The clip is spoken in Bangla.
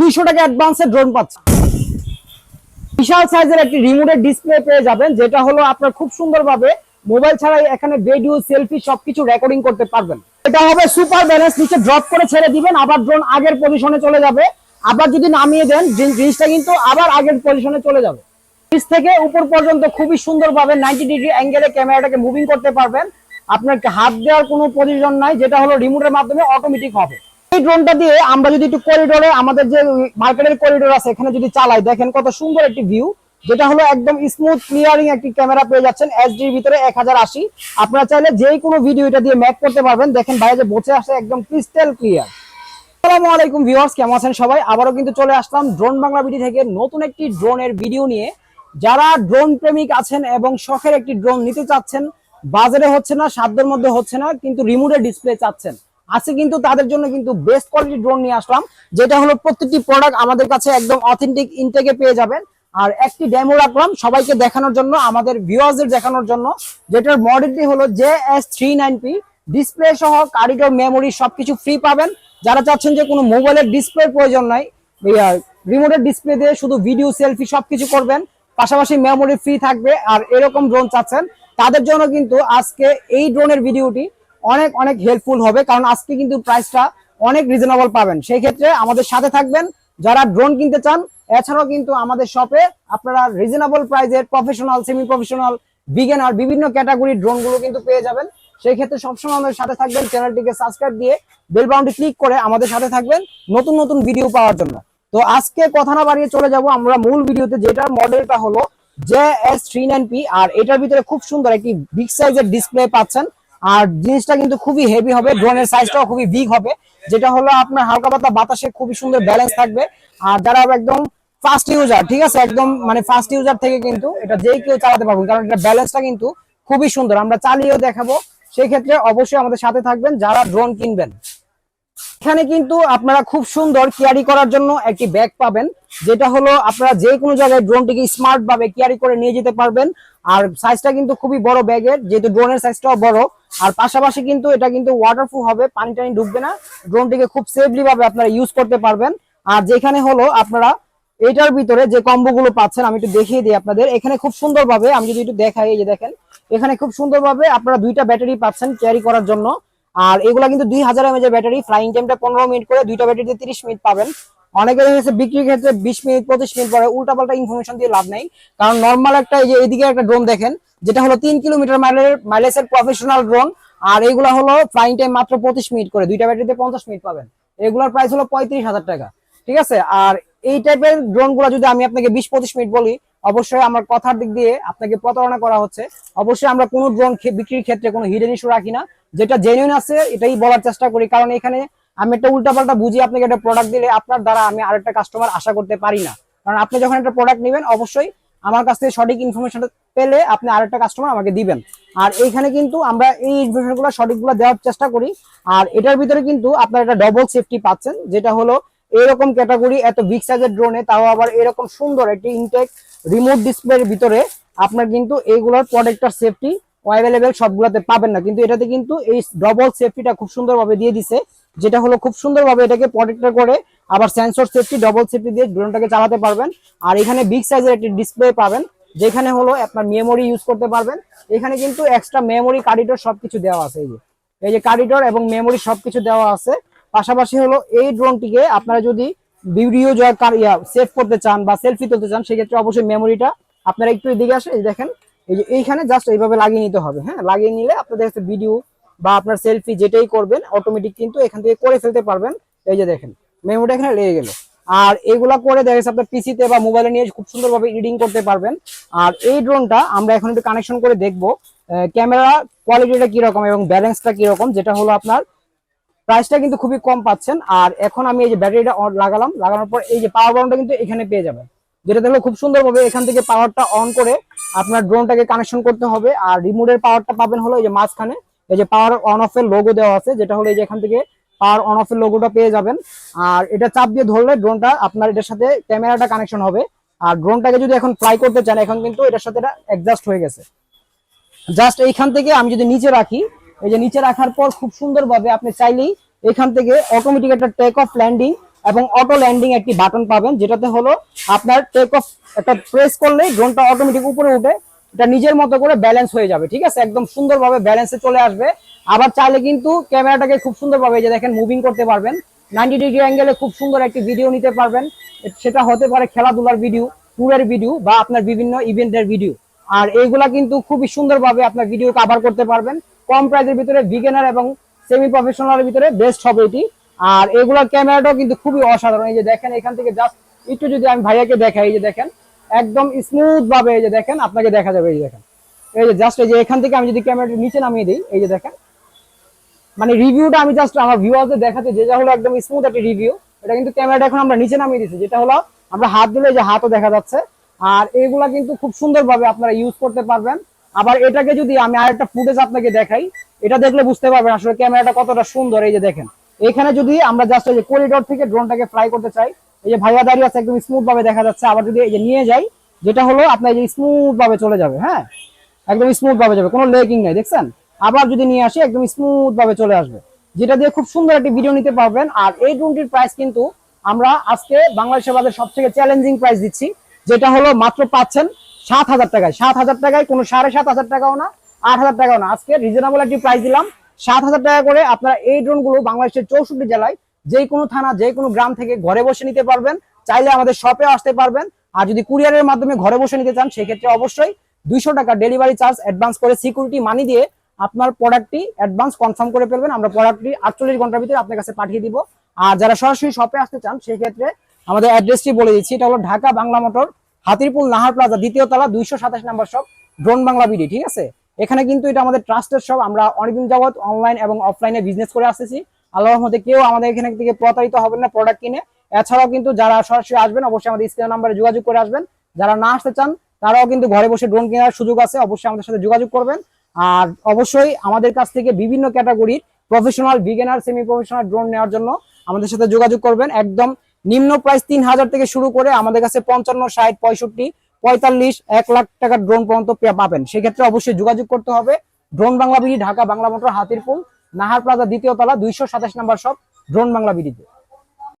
দুইশো টাকা অ্যাডভান্সে ড্রোন বিশাল সাইজের একটি রিমোটের ডিসপ্লে পেয়ে যাবেন, যেটা হলো আপনার খুব সুন্দরভাবে মোবাইল ছাড়াই এখানে ভিডিও সেলফি সবকিছু রেকর্ডিং করতে পারবেন। এটা হবে সুপার ব্যালেন্স নিচে ড্রপ করে ছেড়ে দিবেন, আবার ড্রোন আগের পজিশনে চলে যাবে। আবার যদি নামিয়ে দেন জিনিসটা কিন্তু আবার আগের পজিশনে চলে যাবে। থেকে উপর পর্যন্ত খুবই সুন্দরভাবে নাইনটি ডিগ্রি অ্যাঙ্গেলে ক্যামেরাটাকে মুভিং করতে পারবেন। আপনার হাত দেওয়ার কোনো পজিশন নাই, যেটা হলো রিমোটের মাধ্যমে অটোমেটিক হবে। এই ড্রোনটা দিয়ে আমরা যদি একটু করিডোরে আমাদের যে মার্কেটের করিডোর আছে, এখানে যদি চালাই, দেখেন কত সুন্দর একটি ভিউ যেটা হলো একদম স্মুথ ক্লিয়ারিং একটি ক্যামেরা পেয়ে যাচ্ছেন এসডির ভিতরে এক হাজার আশি। আপনারা চাইলে যে কোনো ভিডিও এটা দিয়ে ম্যাক করতে পারবেন। দেখেন বাইরে যে বসে আসে একদম ক্রিস্টাল ক্লিয়ার আসসালামু আলাইকুম ভিউয়ার্স কেমন আছেন সবাই? আবারও কিন্তু চলে আসলাম ড্রোন বাংলা ভিডিও থেকে নতুন একটি ড্রোনের ভিডিও নিয়ে। যারা ড্রোন প্রেমিক আছেন এবং শখের একটি ড্রোন নিতে চাচ্ছেন, বাজারে হচ্ছে না, সাধ্যের মধ্যে হচ্ছে না, কিন্তু রিমোটের ডিসপ্লে চাচ্ছেন। আছে কিন্তু তাদের জন্য কিন্তু বেস্ট কোয়ালিটি ড্রোন নিয়ে আসলাম, যেটা হলো প্রত্যেকটি প্রোডাক্ট আমাদের কাছে একদম অথেন্টিক ইনটেকে পেয়ে যাবেন। আর একটি ডেমো রাখলাম সবাইকে দেখানোর জন্য, আমাদের ভিউয়ার্সদের দেখানোর জন্য, যেটার মডেলটি হলো J S three nine P display সহ কারিডোর মেমোরি সবকিছু ফ্রি পাবেন। যারা চাচ্ছেন যে কোনো মোবাইলের ডিসপ্লে প্রয়োজন নাই রিমোটের ডিসপ্লে দিয়ে শুধু ভিডিও সেলফি সবকিছু করবেন, পাশাপাশি মেমোরি ফ্রি থাকবে। আর এরকম ড্রোন চাচ্ছেন, তাদের জন্য কিন্তু আজকে এই ড্রোনের ভিডিওটি অনেক অনেক হেল্পফুল হবে, কারণ আজকে কিন্তু প্রাইসটা অনেক রিজনেবল পাবেন। সেই ক্ষেত্রে আমাদের সাথে থাকবেন। যারা ড্রোন কিনতে চান, এছাড়াও কিন্তু আমাদের শপে আপনারা রিজনেবল প্রাইজের প্রফেশনাল সেমি প্রফেশনাল বিগিনার বিভিন্ন ক্যাটাগরির ড্রোনগুলো কিন্তু পেয়ে যাবেন। সেই ক্ষেত্রে সবসময় আমাদের সাথে থাকবেন। চ্যানেলটিকে সাবস্ক্রাইব দিয়ে বেল বাউন্ডি ক্লিক করে আমাদের সাথে থাকবেন নতুন নতুন ভিডিও পাওয়ার জন্য। তো আজকে কথা না বাড়িয়ে চলে যাব আমরা মূল ভিডিওতে যেটার মডেলটা হলো J S three nine P আর এটার ভিতরে খুব সুন্দর একটি বিগ সাইজের ডিসপ্লে পাচ্ছেন। আর জিনিসটা কিন্তু খুবই হেভি হবে ড্রোনের সাইজটাও খুবই বিগ হবে, যেটা হলো আপনার হালকা পাতা বাতাসে খুবই সুন্দর ব্যালেন্স থাকবে। আর যারা একদম ফাস্ট ইউজার ঠিক আছে? একদম মানে ফাস্ট ইউজার থেকে কিন্তু এটা যেই কেউ চালাতে পারবেন, কারণ এটা ব্যালেন্সটা কিন্তু খুবই সুন্দর। আমরা চালিয়েও দেখাবো সেই ক্ষেত্রে অবশ্যই আমাদের সাথে থাকবেন, যারা ড্রোন কিনবেন। এখানে কিন্তু আপনারা খুব সুন্দর ক্যারি করার জন্য একটি ব্যাগ পাবেন, যেটা হলো আপনারা যে কোনো জায়গায় ড্রোনটিকে স্মার্ট ভাবে ক্যারি করে নিয়ে যেতে পারবেন। আর সাইজটা কিন্তু খুবই বড় ব্যাগের যেহেতু ড্রোনের সাইজটাও বড়। আর পাশাপাশি কিন্তু এটা কিন্তু ওয়াটারপ্রুফ হবে, পানি টানি ডুববে না। ড্রোনটিকে খুব সেফলি ভাবে আপনারা ইউজ করতে পারবেন। আর যেখানে হলো আপনারা এটার ভিতরে যে কম্বো গুলো পাচ্ছেন, আমি একটু দেখিয়ে দিই আপনাদের। এখানে খুব সুন্দরভাবে, আমি যদি একটু দেখাই, এই যে দেখেন, এখানে খুব সুন্দরভাবে আপনারা দুইটা ব্যাটারি পাচ্ছেন ক্যারি করার জন্য। আর এগুলা কিন্তু দুই হাজার এমএজ এর ব্যাটারি ফ্লাইং টাইমটা পনেরো মিনিট করে দুইটা ব্যাটারিতে তিরিশ মিনিট পাবেন। অনেকের হচ্ছে বিক্রির ক্ষেত্রে বিশ মিনিট, পঁচিশ মিনিট পরে উল্টাপাল্টা ইনফরমেশন দিয়ে লাভ নেই। কারণ নর্মাল একটা এই যে এদিকে একটা ড্রোন দেখেন, যেটা হলো তিন কিলোমিটার মাইলের মাইলেজের প্রফেশনাল ড্রোন আর এগুলা হলো ফ্লাইং টাইম মাত্র পঁচিশ মিনিট করে, দুইটা ব্যাটারিতে পঞ্চাশ মিনিট পাবেন। এগুলোর প্রাইস হলো পঁয়ত্রিশ হাজার টাকা। ঠিক আছে? আর এই টাইপের ড্রোনগুলা যদি আমি আপনাকে বিশ, পঁচিশ মিনিট বলি অবশ্যই আমার কথার দিক দিয়ে আপনাকে প্রতারণা করা হচ্ছে। অবশ্যই আমরা কোনো ড্রোন বিক্রির ক্ষেত্রে কোনো হিডেন ইস্যু রাখি না। যেটা জেনুইন আছে, এটাই বলার চেষ্টা করি। কারণ এখানে আমি একটা উল্টাপাল্টা বুঝি আপনাকে একটা প্রোডাক্ট দিলে আপনার দ্বারা আমি আরেকটা কাস্টমার আশা করতে পারি না। কারণ আপনি যখন একটা প্রোডাক্ট নেবেন, অবশ্যই আমার কাছ থেকে সঠিক ইনফরমেশন পেলে আপনি আরেকটা কাস্টমার আমাকে দিবেন। আর এইখানে কিন্তু আমরা এই ইনফরমেশনগুলো সঠিকগুলো দেওয়ার চেষ্টা করি। আর এটার ভিতরে কিন্তু আপনার একটা ডবল সেফটি পাচ্ছেন, যেটা হলো এরকম ক্যাটাগরি এত বিগ সাইজের ড্রোনে তাও আবার এরকম সুন্দর একটি ইনটেক রিমোট ডিসপ্লের ভিতরে আপনার কিন্তু এইগুলোর প্রোডাক্টটার সেফটি অ্যাভেলেবেল সবগুলোতে পাবেন না। কিন্তু এটাতে কিন্তু এই ডবল সেফটিটা খুব সুন্দরভাবে দিয়ে দিছে, যেটা হলো খুব সুন্দরভাবে এটাকে প্রোটেক্টর করে আবার সেন্সর সেফটি ডবল সেফটি দিয়ে ড্রোনটাকে চালাতে পারবেন। আর এখানে বিগ সাইজের একটি ডিসপ্লে পাবেন, যেখানে হলো আপনার মেমোরি ইউজ করতে পারবেন। এখানে কিন্তু এক্সট্রা মেমোরি কার্ডিটর সবকিছু দেওয়া আছে এই যে। এই যে কার্ডিটর এবং মেমোরি সবকিছু দেওয়া আছে। পাশাপাশি হলো এই ড্রোনটিকে আপনারা যদি ভিডিও ইয়া সেভ করতে চান বা সেলফি তুলতে চান, সেক্ষেত্রে অবশ্যই মেমোরিটা আপনারা একটু এদিকে আসে দেখেন, এই যে এইখানে জাস্ট এইভাবে লাগিয়ে নিতে হবে হ্যাঁ? লাগিয়ে নিলে আপনাদের কাছে ভিডিও বা আপনার সেলফি যেটাই করবেন অটোমেটিক কিন্তু এখান থেকে করে ফেলতে পারবেন। এই যে দেখেন মেমোরিটা এখানে লেগে গেল। আর এগুলা করে দেখা যাচ্ছে আপনার পিসিতে বা মোবাইলে নিয়ে খুব সুন্দরভাবে এডিটিং করতে পারবেন। আর এই ড্রোনটা আমরা এখন একটু কানেকশন করে দেখব ক্যামেরা কোয়ালিটিটা কীরকম এবং ব্যালেন্সটা কীরকম, যেটা হলো আপনার প্রাইসটা কিন্তু খুবই কম পাচ্ছেন। আর এখন আমি এই যে ব্যাটারিটা লাগালাম। লাগানোর পর এই যে পাওয়ার বাটনটা কিন্তু এখানে পেয়ে যাবেন। যেটা দেখলে খুব সুন্দরভাবে এখান থেকে পাওয়ারটা অন করে আপনার ড্রোনটাকে কানেকশন করতে হবে। আর রিমোটের পাওয়ারটা পাবেন হলো এই যে মাঝখানে। এই যে পাওয়ার অন অফ এর লোগো দেওয়া আছে, যেটা হলো এই যে এখান থেকে পাওয়ার অন অফ লোগোটা পেয়ে যাবেন। আর এটা চাপ দিয়ে ধরলে ড্রোনটা আপনার এটার সাথে ক্যামেরাটা কানেকশন হবে। আর ড্রোনটাকে যদি এখন ফ্লাই করতে চান, এখন কিন্তু এটার সাথে এটা অ্যাডজাস্ট হয়ে গেছে। জাস্ট এইখান থেকে আমি যদি নিচে রাখি এই যে নিচে রাখার পর খুব সুন্দরভাবে আপনি চাইলেই এখান থেকে অটোমেটিক একটা টেক অফ ল্যান্ডিং এবং অটো ল্যান্ডিং একটি বাটন পাবেন, যেটাতে হলো আপনার টেক অফ একটা প্রেস করলে ড্রোনটা অটোমেটিক উপরে উঠে এটা নিজের মতো করে ব্যালেন্স হয়ে যাবে, ঠিক আছে? একদম সুন্দরভাবে ব্যালেন্সে চলে আসবে। আবার চাইলে কিন্তু ক্যামেরাটাকে খুব সুন্দরভাবে যে দেখেন মুভিং করতে পারবেন। নাইনটি ডিগ্রি অ্যাঙ্গেলে খুব সুন্দর একটি ভিডিও নিতে পারবেন। সেটা হতে পারে খেলাধুলার ভিডিও ট্যুরের ভিডিও বা আপনার বিভিন্ন ইভেন্টের ভিডিও আর এইগুলা কিন্তু খুবই সুন্দরভাবে আপনার ভিডিও কভার করতে পারবেন। কম প্রাইসের ভিতরে বিগিনার এবং সেমি প্রফেশনালের ভিতরে বেস্ট হবে এটি। আর এগুলোর ক্যামেরাটাও কিন্তু খুবই অসাধারণ। এই যে দেখেন, এখান থেকে জাস্ট একটু যদি আমি ভাইয়াকে দেখাই, এই যে দেখেন, একদম স্মুথ ভাবে এই যে দেখেন, আপনাকে দেখা যাবে, এই যে দেখেন। এই যে জাস্ট এই যে এখান থেকে আমি যদি ক্যামেরাটা নিচে নামিয়ে দিই, এই যে দেখেন। মানে রিভিউটা আমি জাস্ট আমার ভিউয়ারদের দেখাতে যে যা হলো একদম স্মুথ একটা রিভিউ এটা কিন্তু ক্যামেরাটা এখন আমরা নিচে নামিয়ে দিচ্ছি যেটা হলো আমরা হাত দিলে যে হাতও দেখা যাচ্ছে। আর এইগুলা কিন্তু খুব সুন্দরভাবে আপনারা ইউজ করতে পারবেন। আবার এটাকে যদি আমি আরেকটা ফুটেজ আপনাকে দেখাই, এটা দেখলে বুঝতে পারবেন আসলে ক্যামেরাটা কতটা সুন্দর, এই যে দেখেন। এখানে যদি আমরা জাস্ট এই যে করিডোর থেকে ড্রোনটাকে ফ্লাই করতে চাই, এই যে ভাইয়া দাঁড়িয়ে আছে একদম স্মুথ ভাবে দেখা যাচ্ছে, আবার যদি এই যে নিয়ে যাই, যেটা হলো আপনার এই যে স্মুথ ভাবে চলে যাবে হ্যাঁ? একদম স্মুথ ভাবে যাবে, কোনো লেগিং নাই, দেখছেন? আবার যদি নিয়ে আসি, একদম স্মুথ ভাবে চলে আসবে। যেটা দিয়ে খুব সুন্দর একটি ভিডিও নিতে পারবেন, আর এই ড্রোনটির প্রাইস কিন্তু আমরা আজকে বাংলাদেশের বাজারে সব থেকে চ্যালেঞ্জিং প্রাইস দিচ্ছি, যেটা হলো মাত্র পাচ্ছেন সাত হাজার টাকায়, সাত হাজার টাকায় কোনো সাড়ে সাত হাজার টাকাও না, আট হাজার টাকাও না। আজকে রিজনেবল একটি প্রাইস দিলাম, সাত হাজার টাকা করে আপনারা এই ড্রোনগুলো বাংলাদেশের চৌষট্টি জেলায় যে কোনো থানা, যে কোনো গ্রাম থেকে ঘরে বসে নিতে পারবেন, চাইলে আমাদের শপে আসতে পারবেন। আর যদি কুরিয়ারের মাধ্যমে ঘরে বসে নিতে চান, সেক্ষেত্রে অবশ্যই দুইশো টাকা ডেলিভারি চার্জ অ্যাডভান্স করে সিকিউরিটি মানি দিয়ে আপনার প্রোডাক্টটি অ্যাডভান্স কনফার্ম করে ফেলবেন। আমরা প্রোডাক্টটি আটচল্লিশ ঘণ্টার ভিতরে আপনার কাছে পাঠিয়ে দিব। আর যারা সরাসরি শপে আসতে চান, সেক্ষেত্রে আমাদের অ্যাড্রেসটি বলে দিচ্ছি। এটা হলো ঢাকা বাংলা মোটর হাতিরপুল নাহার প্লাজা দ্বিতীয় তলা, দুইশো সাতাশ number shop drone Bangla BD ঠিক আছে? এখানে কিন্তু এটা আমাদের ট্রাস্টের শপ আমরা অনেকদিন যাবত অনলাইন এবং অফলাইনে বিজনেস করে আসতেছি। আল্লাহর মধ্যে কেউ আমাদের এখানে থেকে প্রতারিত হবেন না প্রোডাক্ট কিনে। এছাড়াও কিন্তু যারা সরাসরি আসবেন, অবশ্যই আমাদের স্ক্রিন নাম্বারে যোগাযোগ করে আসবেন। যারা না আসতে চান, তারাও কিন্তু ঘরে বসে ড্রোন কেনার সুযোগ আছে, অবশ্যই আমাদের সাথে যোগাযোগ করবেন। আর অবশ্যই আমাদের কাছ থেকে বিভিন্ন ক্যাটাগরির professional beginner semi professional drone নেওয়ার জন্য আমাদের সাথে যোগাযোগ করবেন। একদম নিম্ন প্রাইস তিন হাজার থেকে শুরু করে আমাদের কাছে পঞ্চান্ন, ষাট, পঁয়ষট্টি, পঁয়তাল্লিশ, এক লাখ টাকার ড্রোন পর্যন্ত পাবেন। সেক্ষেত্রে অবশ্যই যোগাযোগ করতে হবে। Drone Bangla BD, Dhaka Bangla motor, Hatirpool, Nahar plaza, দ্বিতীয় তলা, দুইশো সাতাশ নাম্বার সব ড্রোন বাংলা বিডিতে।